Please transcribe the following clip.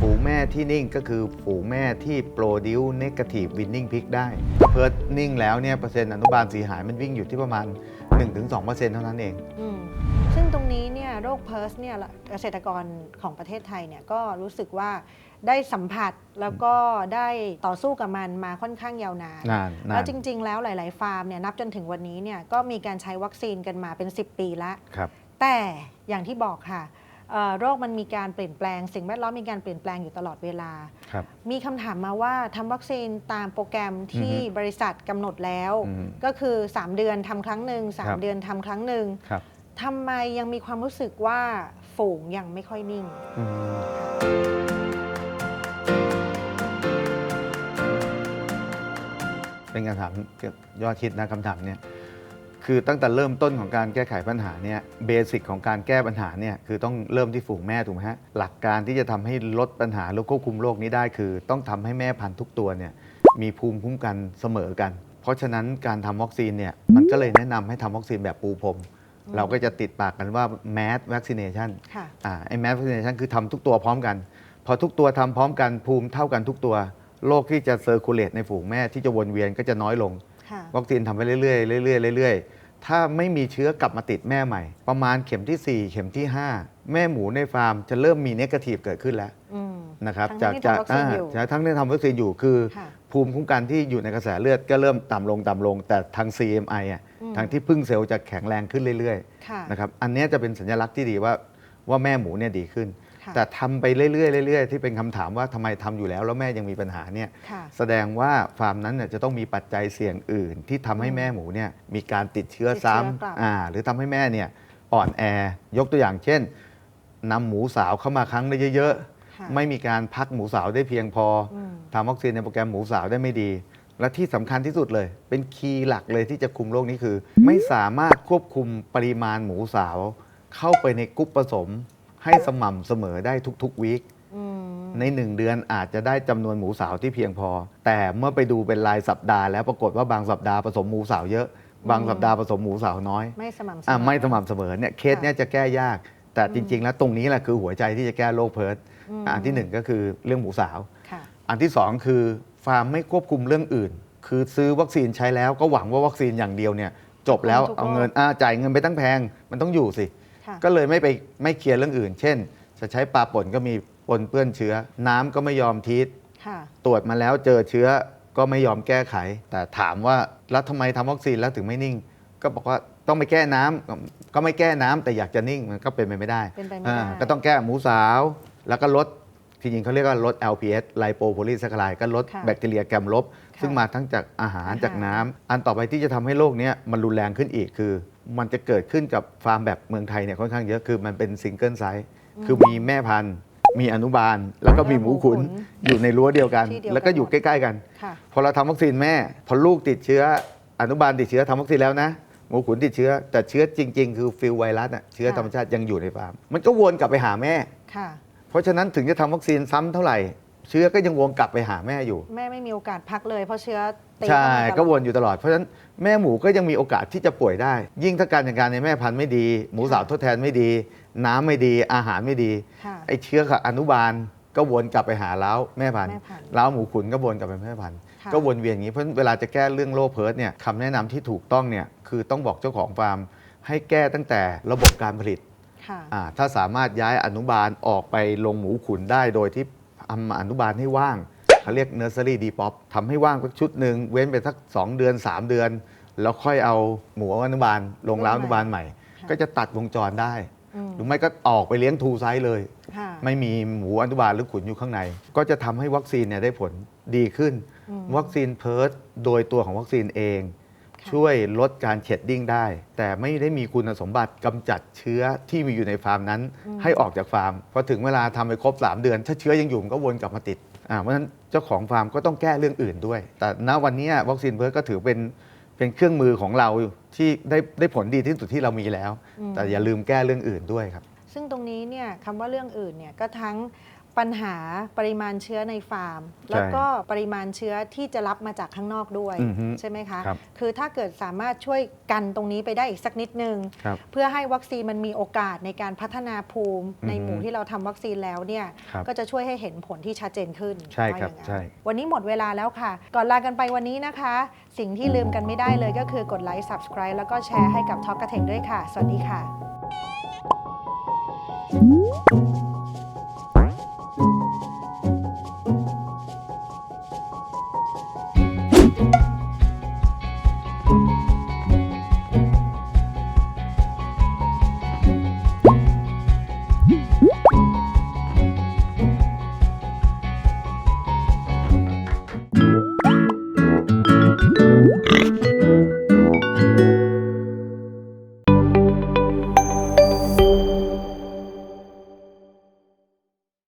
ฝูงแม่ที่นิ่งก็คือฝูงแม่ที่ produce negative winning pick ได้เพิร์ดนิ่งแล้วเนี่ยเปอร์เซ็นต์อนุบาลสีหายมันวิ่งอยู่ที่ประมาณ 1-2%เท่านั้นเอง อืมซึ่งตรงนี้เนี่ยโรคเพิร์สเนี่ยเกษตรกรของประเทศไทยเนี่ยก็รู้สึกว่าได้สัมผัสแล้วก็ได้ต่อสู้กับมันมาค่อนข้างยาวนาน นานนาแล้วนจริง ๆ แล้วหลาย ๆ ฟาร์มเนี่ยนับจนถึงวันนี้เนี่ยก็มีการใช้วัคซีนกันมาเป็น 10 ปีแล้วครับ แต่ อย่างที่บอกค่ะเอ่อโรคมันมีการเปลี่ยนแปลง สิ่งแวดล้อมมีการเปลี่ยนแปลงอยู่ตลอดเวลาครับมีคำถามมาว่าทำวัคซีนตามโปรแกรมที่อือฮึบริษัทกำหนดแล้วอืมก็คือ 3 เดือนทำครั้งหนึ่งครับ3เดือนทำครั้งหนึ่งครับทำไมยังมีความรู้สึกว่าฝูงยังไม่ค่อยนิ่งอืมเป็นคำถามยอดคิดนะคำถามเนี่ย คือตั้งแต่เริ่มต้นของการแก้ไขปัญหาเนี่ยเบสิกของการแก้ปัญหาเนี่ยคือต้องเริ่มที่ฝูงแม่ถูกไหมฮะหลักการที่จะทำให้ลดปัญหาแล้วควบคุมโรคนี้ได้คือ ต้องทำให้แม่พันธุ์ทุกตัวเนี่ยมีภูมิคุ้มกันเสมอกัน เพราะฉะนั้นการทำวัคซีนเนี่ยมันก็เลยแนะนำให้ทำวัคซีนแบบปูพรมอืมเราก็จะติดปากกันว่า mass vaccination ค่ะอ่าไอ้ mass vaccination คือทำทุกตัวพร้อมกัน พอทุกตัวทำพร้อมกันภูมิเท่ากันทุกตัวโรคที่จะเซอร์คูลเลตในฝูงแม่ที่จะวนเวียนก็จะน้อยลงค่ะวัคซีนทำไปเรื่อยๆเรื่อยๆเรื่อยๆ ถ้าไม่มีเชื้อกลับมาติดแม่ใหม่ ประมาณเข็มที่ 4 เข็มที่ 5 แม่หมูในฟาร์มจะเริ่มมีเนกาทีฟเกิดขึ้นแล้วอืมนะครับทั้งๆที่จากทำวัคซีนอยู่อ่าทั้งที่ทำวัคซีนอยู่คือค่ะภูมิคุ้มกันที่อยู่ในกระแสเลือดก็เริ่มต่ำลงต่ำลง แต่ทาง CMI อะอืมทางที่พึ่งเซลล์จะแข็งแรงขึ้นเรื่อยค่ะๆนะครับอันเนี้ยจะเป็นสัญลักษณ์ที่ดีว่าว่าแม่หมูเนี่ยดีขึ้นค่ะ แต่ทำไปเรื่อยๆเรื่อยๆที่เป็นคำถามว่าทำไมทำอยู่แล้ว แล้วแม่ยังมีปัญหาเนี่ยค่ะแสดงว่าฟาร์มนั้นเนี่ยจะต้องมีปัจจัยเสี่ยงอื่น ที่ทำให้แม่หมูเนี่ยมีการติดเชื้อติดเชื้ซ้อกลับำอ่าหรือทำให้แม่เนี่ยอ่อนแอยกตัวอย่างเช่นนำหมูสาวเข้ามาครั้งได้เยอะค่ะๆ ไม่มีการพักหมูสาวได้เพียงพออมทำวัคซีนในโปรแกรมหมูสาวได้ไม่ดี และที่สำคัญที่สุดเลย เป็นคีย์หลักเลยที่จะคุมโรคนี้คือ ไม่สามารถควบคุมปริมาณหมูสาว เข้าไปในกรุ๊ปผสม ให้สม่ำเสมอได้ทุกๆวีคอืมใน 1 เดือนอาจจะได้จำนวนหมูสาวที่เพียงพอ แต่เมื่อไปดูเป็นรายสัปดาห์แล้วปรากฏว่าบางสัปดาห์ผสมหมูสาวเยอะ บางสัปดาห์ผสมหมูสาวน้อยไม่สม่ำเสมอะอไม่สม่ำเสมอเนี่ยเคสเนี้ยจะแก้ยาก แต่จริง ๆ แล้วตรงนี้แหละคือหัวใจที่จะแก้โรคเพิร์ดอืมอันที่หนึ่งก็คือเรื่องหมูสาว ค่ะ อันที่สองคือฟาร์มไม่ควบคุมเรื่องอื่น คือซื้อวัคซีนใช้แล้วก็หวังว่าวัคซีนอย่างเดียวเนี่ยจบแล้วทุกโรคเอาเงินอ่าจ่ายเงินไปตั้งแพงมันต้องอยู่สิค่ะ ก็เลยไม่ไปไม่เคลียร์เรื่องอื่น เช่น จะใช้ปลาป่นก็มีปนเปื้อนเชื้อ น้ำก็ไม่ยอมทีทค่ะตรวจมาแล้วเจอเชื้อก็ไม่ยอมแก้ไข แต่ถามว่าแล้วทำไมทำวัคซีนแล้วถึงไม่นิ่ง ก็บอกว่าต้องไปแก้น้ำก็ก็ไม่แก้น้ำแต่อยากจะนิ่งมันก็เป็นไปไม่ได้เป็นไปไม่อ่าได้ก็ต้องแก้หมูสาว แล้วก็ลดจริงๆเขาเรียกว่าลด LPS ไลโปโพลีแซคคาไลก็ลดค่ะแบคทีเรียแกรมลบค่ะซึ่งมาทั้งจากอาหารอาหารจากน้ำอันต่อไปที่จะทำให้โรคเนี้ยมันรุนแรงขึ้นอีกคือ มันจะเกิดขึ้นกับฟาร์มแบบเมืองไทยเนี่ยค่อนข้างเยอะคือมันเป็นซิงเกิลไซส์คือมีแม่พันธุ์ มีอนุบาล แล้วก็มีหมูขุนอยู่ในรั้วเดียวกัน ที่เดียวกันแล้วก็อยู่ใกล้ ๆ กัน ค่ะ พอเราทำวัคซีนแม่ พอลูกติดเชื้อ อนุบาลติดเชื้อทำวัคซีนแล้วนะ หมูขุนติดเชื้อ แต่เชื้อจริง ๆ คือฟิลไวรัสน่ะเชื้อค่ะธรรมชาติยังอยู่ในฟาร์มมันก็วนกลับไปหาแม่ ค่ะ เพราะฉะนั้นถึงจะทำวัคซีนซ้ำเท่าไหร่ เชื้อก็ยังวนกลับไปหาแม่อยู่ แม่ไม่มีโอกาสพักเลยเพราะเชื้อตีใช่เข้ามาตลอด ก็วนอยู่ตลอดเพราะฉะนั้นแม่หมูก็ยังมีโอกาสที่จะป่วยได้ ยิ่งถ้าการจัดการในแม่พันธุ์ไม่ดี หมูสาวทดแทนไม่ดี น้ำไม่ดีอาหารไม่ดี ค่ะไอ้เชื้อกับอนุบาลก็วนกลับไปหาเล้าแม่พันธุ์แม่พันธุ์เล้าหมูขุนก็วนกลับไปแม่พันธุ์ค่ะ ก็วนเวียนอย่างนี้เพราะฉะนั้นเวลาจะแก้เรื่องโรคเพิร์ดเนี่ยคำแนะนำที่ถูกต้องเนี่ยคือต้องบอกเจ้าของฟาร์มให้แก้ตั้งแต่ระบบการผลิต ค่ะ อ่าถ้าสามารถย้ายอนุบาลออกไปลงหมูขุนได้โดยที่ ทำอนุบาลให้ว่างเขาเรียกเนอร์เซอรี่ดีป๊อปทำให้ว่างสักชุดหนึ่งเว้นไปสัก 2 เดือน 3 เดือน แล้วค่อยเอาหมูอนุบาล ลงเล้าอนุบาลใหม่ค่ะก็จะตัดวงจรได้อืมหรือไม่ก็ออกไปเลี้ยงทูไซส์เลยค่ะไม่มีหมูอนุบาลหรือขุนอยู่ข้างใน ก็จะทำให้วัคซีนเนี่ยได้ผลดีขึ้นอืมวัคซีนเพิร์ดโดยตัวของวัคซีนเองค่ะ ช่วยลดการเช็ดดิ้งได้ แต่ไม่ได้มีคุณสมบัติกำจัดเชื้อที่มีอยู่ในฟาร์มนั้น ให้ออกจากฟาร์มพอถึงเวลาทำไปครบ 3 เดือน ถ้าเชื้อยังอยู่มันก็วนกลับมาติดอ่าเพราะฉะนั้นเจ้าของฟาร์มก็ต้องแก้เรื่องอื่นด้วย แต่ณวันนี้วัคซีนเพิร์ดก็ถือเป็นเป็นเครื่องมือของเราที่ได้ได้ผลดีที่สุดที่เรามีแล้วอืมแต่อย่าลืมแก้เรื่องอื่นด้วยครับ ซึ่งตรงนี้เนี่ยคำว่าเรื่องอื่นเนี่ยก็ทั้ง ปัญหาปริมาณเชื้อในฟาร์ม แล้วก็ปริมาณเชื้อที่จะรับมาจากข้างนอกด้วยอือฮึใช่ไหมคะครับคือถ้าเกิดสามารถช่วยกันตรงนี้ไปได้อีกสักนิดนึงครับเพื่อให้วัคซีนมันมีโอกาสในการพัฒนาภูมิอือฮึในหมู่ที่เราทำวัคซีนแล้วเนี่ยครับก็จะช่วยให้เห็นผลที่ชัดเจนขึ้นใช่ครับว่าอย่างนั้นใช่วันนี้หมดเวลาแล้วค่ะ ก่อนลากันไปวันนี้นะคะ สิ่งที่ลืมกันไม่ได้เลยก็คือกดไลค์ subscribe แล้วก็แชร์ให้กับ Talk กระเทงด้วยค่ะ สวัสดีค่ะ